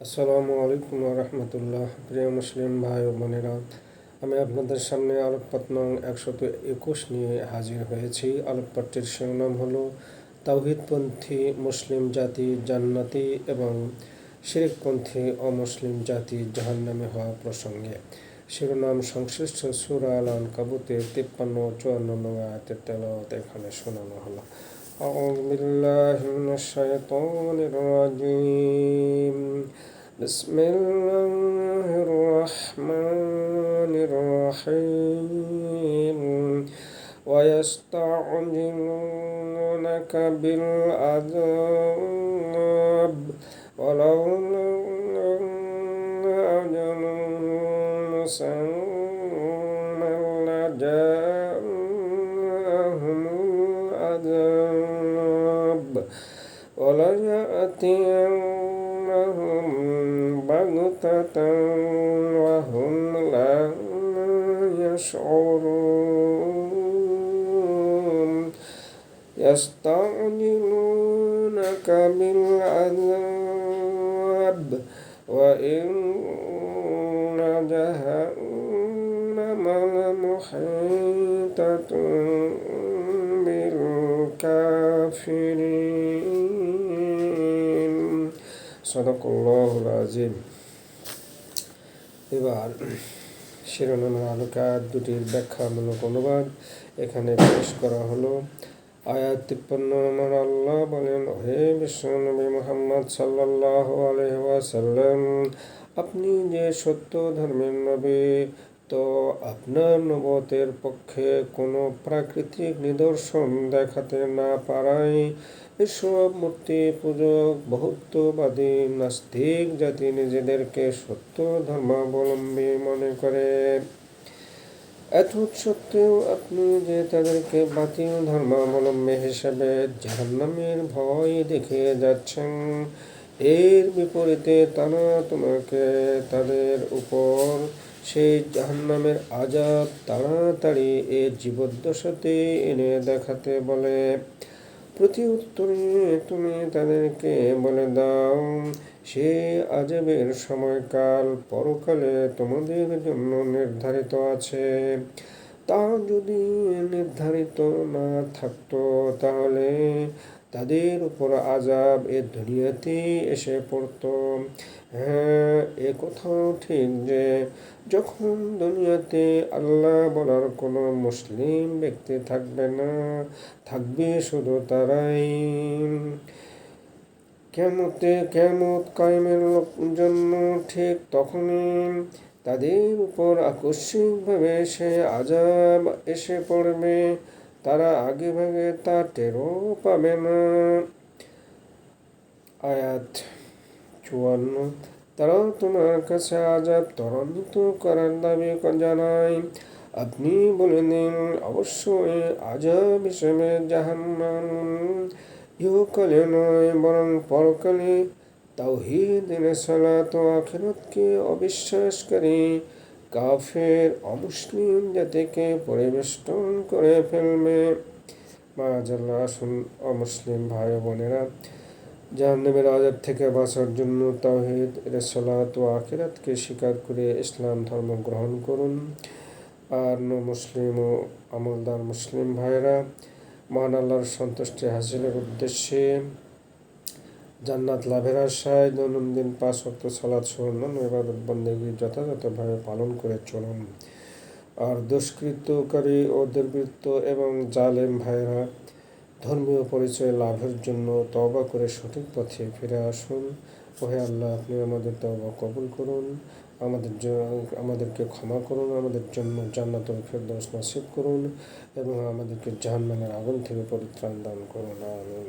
আসসালামু আলাইকুম রহমতুল্লাহ। প্রিয় মুসলিম ভাই ও বোনেরা, আমি আপনাদের সামনে আলোকপাত নং একশত একুশ নিয়ে হাজির হয়েছি। আলোকপাতটির শিরোনাম হলো তাওহিদপন্থী মুসলিম জাতি জান্নাতি এবং শিরিকপন্থী অমুসলিম জাতি জাহান্নামে হওয়া প্রসঙ্গে। শিরোনাম সংশ্লিষ্ট সুরা আল কাবুতে তিপ্পান্ন, চুয়ান্ন নং আয়াতের এখানে শোনানো হলো। أعوذ بالله من الشيطان الرجيم. بسم الله الرحمن الرحيم. ويستعجلونك بالعذاب. ولولا أجل مسمى لجاءهم العذاب وليأتينهم بغتة وهم لا يشعرون. يستعجلونك بالعذاب وإن جهنم لمحيطة. بالكافرين صدق الله العظيم এবার শিরোনামের আলোকাত দুটির ব্যাখ্যামূলক অনুবাদ এখানে পেশ করা হলো আয়াত তিপ্পান্ন আমার আল্লাহ বলেন হে বিশ্বনবী মোহাম্মদ সাল্লাহ আলহাসাল্লাম আপনি যে সত্য ধর্মের নবী তো আপনার নবতের পক্ষে কোনো প্রাকৃতিক নিদর্শন দেখাতে না পারায় এসব মূর্তি পূজক বহুত্ববাদী, নাস্তিক জাতি নিজেদেরকে সত্য ধর্মাবলম্বী মনে করে। এত সত্ত্বেও আপনি যে তাদেরকে বাতিল ধর্মাবলম্বী হিসেবে জাহান্নামের ভয় দেখে যাচ্ছেন, এর বিপরীতে তারা তোমাকে তাদের উপর সেই জাহান্নামের আজাব তাড়াতাড়ি এর জীবদ্দশাতে এনে দেখাতে বলে। প্রতি উত্তরে তুমি তাদেরকে বলে দাও, সে আজবের সময়কাল পরকালে তোমাদের জন্য নির্ধারিত আছে। তা যদি নির্ধারিত না থাকতো, তাহলে তাদের উপর আজাব এ দুনিয়াতে এসে পড়ত। হ্যাঁ এ কথাও ঠিক যে, যখন দুনিয়াতে আল্লাহ বলার কোনো মুসলিম ব্যক্তি থাকবে না, থাকবে শুধু তারাই। কেমতে কেমত কায়েমের জন্য ঠিক তখনই তাদের উপর আকস্মিকভাবে সে আজাব এসে পড়বে। তারা আগে ভাগে তা টেরও পাবে না। আয়াত চুয়ান্ন। তারাও তোমার কাছে আজাব ত্বরান্বিত করার দাবি জানায়। আপনি বলে দিন, অবশ্যই আজাব হিসেবে জাহান্নাম ইহকালে নয়, বরং পরকালে তাওহিদ সালাত আখিরতকে অবিশ্বাসকারী কাফের অমুসলিম জাতিকে পরিবেষ্টন করে ফেলবে। মাজাল্লাহ আসুন অমুসলিম ভাই বোনেরা, জাহান্নামের আজাব থেকে বাঁচার জন্য তাওহিদ রেসালাত ও আখিরাতকে স্বীকার করে ইসলাম ধর্ম গ্রহণ করুন। আর মুসলিম ও আমলদার মুসলিম ভাইরা মহান আল্লাহর সন্তুষ্টি হাসিলের উদ্দেশ্যে জান্নাত লাভের আশায় দৈনন্দিন পাঁচ অক্ট সালাদ সহ এবাদত বন্দেগী যথাযথভাবে পালন করে চলুন। আর দুষ্কৃতকারী ও দুর্বৃত্ত এবং জালেম ভাইরা ধর্মীয় পরিচয় লাভের জন্য তবা করে সঠিক পথে ফিরে আসুন। ওহে আল্লাহ, আপনি আমাদের তবা কবুল করুন, আমাদের আমাদেরকে ক্ষমা করুন, আমাদের জন্য জান্নাত ফেরদৌস নসিব করুন এবং আমাদেরকে জাহান্নামের আগুন থেকে পরিত্রাণ দান করুন, আমিন।